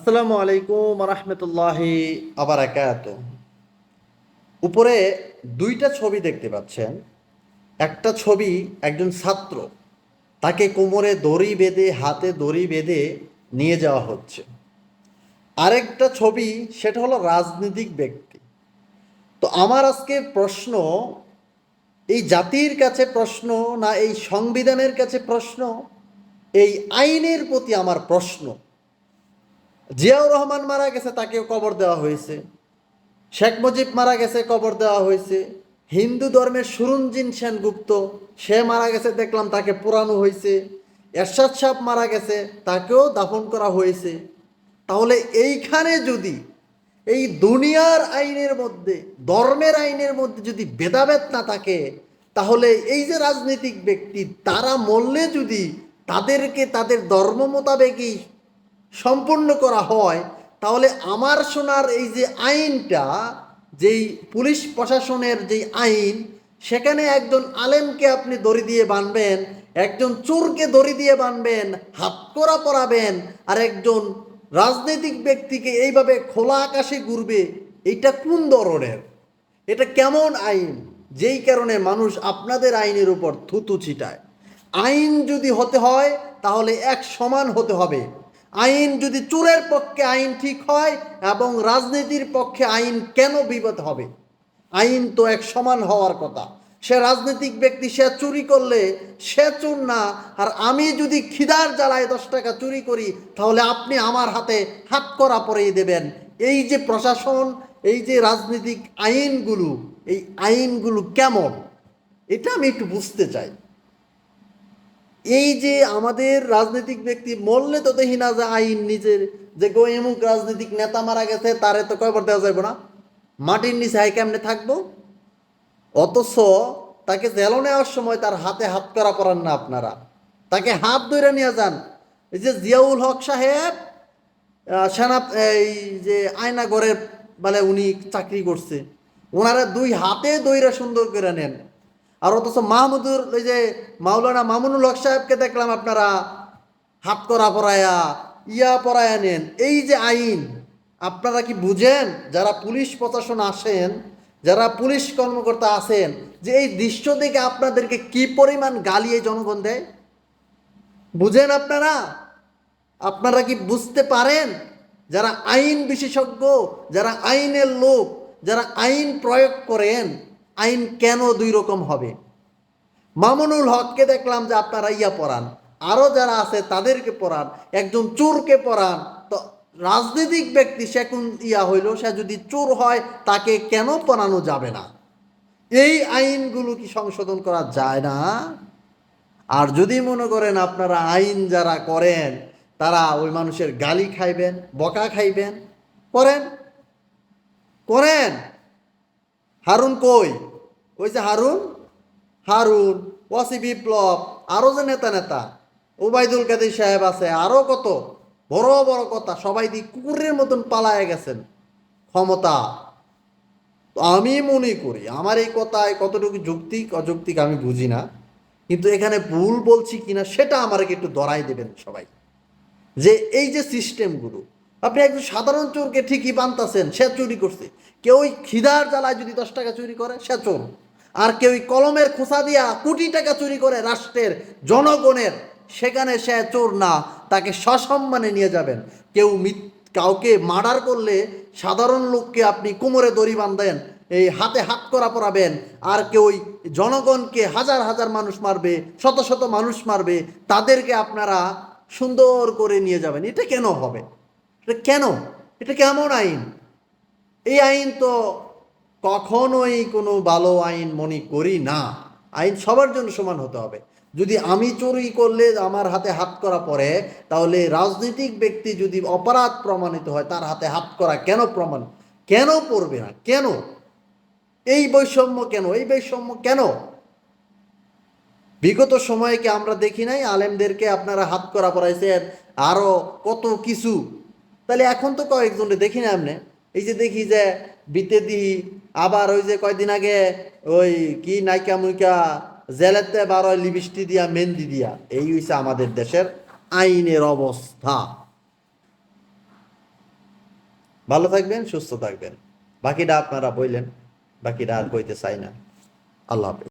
আসসালামু আলাইকুম রহমতুল্লাহি আবরাকাত উপরে দুইটা ছবি দেখতে পাচ্ছেন। একটা ছবি একজন ছাত্র, তাকে কোমরে দড়ি বেঁধে, হাতে দড়ি বেঁধে নিয়ে যাওয়া হচ্ছে। আরেকটা ছবি, সেটা হলো রাজনৈতিক ব্যক্তি। তো আমার আজকে প্রশ্ন, এই জাতির কাছে প্রশ্ন না এই সংবিধানের কাছে প্রশ্ন, এই আইনের প্রতি আমার প্রশ্ন জিয়াউর রহমান মারা গেছে, তাকেও কবর দেওয়া হয়েছে। শেখ মুজিব মারা গেছে, কবর দেওয়া হয়েছে। হিন্দু ধর্মের সুরঞ্জিন সেনগুপ্ত, সে মারা গেছে, দেখলাম তাকে পোড়ানো হয়েছে। এরশাদ সাহেব মারা গেছে, তাকেও দাফন করা হয়েছে। তাহলে এইখানে যদি এই দুনিয়ার আইনের মধ্যে, ধর্মের আইনের মধ্যে যদি ভেদাভেদ না থাকে, তাহলে এই যে রাজনৈতিক ব্যক্তি, তারা মরলে যদি তাদেরকে, তাদের ধর্ম মোতাবেকই সম্পূর্ণ করা হয়, তাহলে আমার শোনার এই যে আইনটা, যেই পুলিশ প্রশাসনের যেই আইন, সেখানে একজন আলেমকে আপনি দড়ি দিয়ে বানবেন, একজন চোরকে দড়ি দিয়ে বানবেন, হাত করা পরাবেন, আর একজন রাজনৈতিক ব্যক্তিকে এইভাবে খোলা আকাশে ঘুরবে এইটা কোন ধরনের? এটা কেমন আইন? যেই কারণে মানুষ আপনাদের আইনের উপর থুতু ছিটায়। আইন যদি হতে হয়, তাহলে এক সমান হতে হবে। আইন যদি চোরের পক্ষে আইন ঠিক হয় এবং রাজনীতির পক্ষে আইন কেন বিপদ হবে? আইন তো এক সমান হওয়ার কথা। সে রাজনৈতিক ব্যক্তি, সে চুরি করলে সে চোর না। আর আমি যদি খিদার জ্বালায় দশ টাকা চুরি করি, তাহলে আপনি আমার হাতে হাত করা পরিয়ে দেবেন। এই যে প্রশাসন, এই যে রাজনৈতিক আইনগুলো, এই আইনগুলো কেমন? এটা আমি একটু বুঝতে চাই। এই যে আমাদের রাজনৈতিক ব্যক্তি মরলে তো দেখি না যে আইন নিজের, যে গো এমুক রাজনৈতিক নেতা মারা গেছে, তারে তো কয়বার দেওয়া যাবে না? মাটির নিচে হাই কেমনে থাকব? অথচ তাকে জেল নেওয়ার সময় তার হাতে হাত করা পড়ান না আপনারা। তাকে হাত ধরে নিয়ে যান। এই যে জিয়াউল হক সাহেব সেনা, এই যে আয়নাগরের মানে উনি চাকরি করছে। ওনারা দুই হাতে দইরা সুন্দর করে নেন। আর অথচ মাহমুদুর, ওই যে মাওলানা মামুনুল হক সাহেবকে দেখলাম আপনারা হাত করা পরায়া, ইয়া পরায়া নেন। এই যে আইন, আপনারা কি বুঝেন? যারা পুলিশ প্রশাসন আসেন, যারা পুলিশ কর্মকর্তা আছেন যে এই দৃশ্য দেখে আপনাদেরকে কি পরিমাণ গালিয়ে জনগণ দেয়? বুঝেন আপনারা? আপনারা কি বুঝতে পারেন? যারা আইন বিশেষজ্ঞ, যারা আইনের লোক, যারা আইন প্রয়োগ করেন আইন কেন দুই রকম হবে? মামুনুল হককে দেখলাম যে আপনারা ইয়া পড়ান। আরও যারা আছে তাদেরকে পড়ান। একজন চোরকে পড়ান। তো রাজনৈতিক ব্যক্তি সে কোন ইয়া হইল? সে যদি চোর হয়, তাকে কেন পড়ানো যাবে না? এই আইনগুলো কি সংশোধন করা যায় না? আর যদি মনে করেন আপনারা আইন যারা করেন, তারা ওই মানুষের গালি খাইবেন, বকা খাইবেন, করেন? করেন? হারুন কই? যে হারুন? হারুন, ওয়াসি বিপ্লব আরও যে নেতা নেতা, ওবায়দুল কাদের সাহেব আছে আরও কত, বড় বড় কথা, সবাই দি কুকুরের মতন পালায় গেছেন, ক্ষমতা। তো আমি মনে করি, আমার এই কথায় কতটুকু যৌক্তিক, অযৌক্তিক আমি বুঝি না, কিন্তু এখানে ভুল বলছি কিনা সেটা আমাকে একটু দরাই দেবেন সবাই। যে এই যে সিস্টেমগুলো আপনি একজন সাধারণ চোরকে ঠিকই বানতাছেন, সে চুরি করছে। কেউ খিদার জ্বালায় যদি দশ টাকা চুরি করে, সে চোর। আর কেউ কলমের খোসা দিয়া কোটি টাকা চুরি করে রাষ্ট্রের জনগণের, সেখানে সে চোর না, তাকে সসম্মানে নিয়ে যাবেন। কেউ কাউকে মার্ডার করলে সাধারণ লোককে আপনি কোমরে দড়ি বাঁধেন, এই হাতে হাত করা পরাবেন, আর কেউ জনগণকে হাজার হাজার মানুষ মারবে, শত শত মানুষ মারবে, তাদেরকে আপনারা সুন্দর করে নিয়ে যাবেন। এটা কেন হবে? এটা কেন? এটা কেমন আইন? এই আইন তো কখনোই কোনো ভালো আইন মনে করি না। আইন সবার জন্য সমান হতে হবে। যদি আমি চুরি করলে আমার হাতে হাত করা পড়ে, তাহলে রাজনৈতিক ব্যক্তি যদি অপরাধ প্রমাণিত হয়, তার হাতে হাত করা কেন প্রমাণ, কেন পড়বে না, কেন? এই বৈষম্য কেন, এই বৈষম্য কেন? বিগত সময়ে কি আমরা দেখি নাই, আলেমদেরকে আপনারা হাত করা পড়াইছেন আরও কত কিছু। তাহলে এখন তো কয়েকজনকে দেখি না এমনি এই যে দেখি যে বিতে দি, আবার ওই যে কয়দিন আগে ওই কি নাইকা মুইকা জেলেতে বার হয় লিপস্টি দিয়া, মেহেন্দি দিয়া। এই হইছে আমাদের দেশের আইনের অবস্থা। ভালো থাকবেন, সুস্থ থাকবেন। বাকিটা আপনারা বললেন বাকিটা আর কইতে চাই না। আল্লাহ হাফেজ।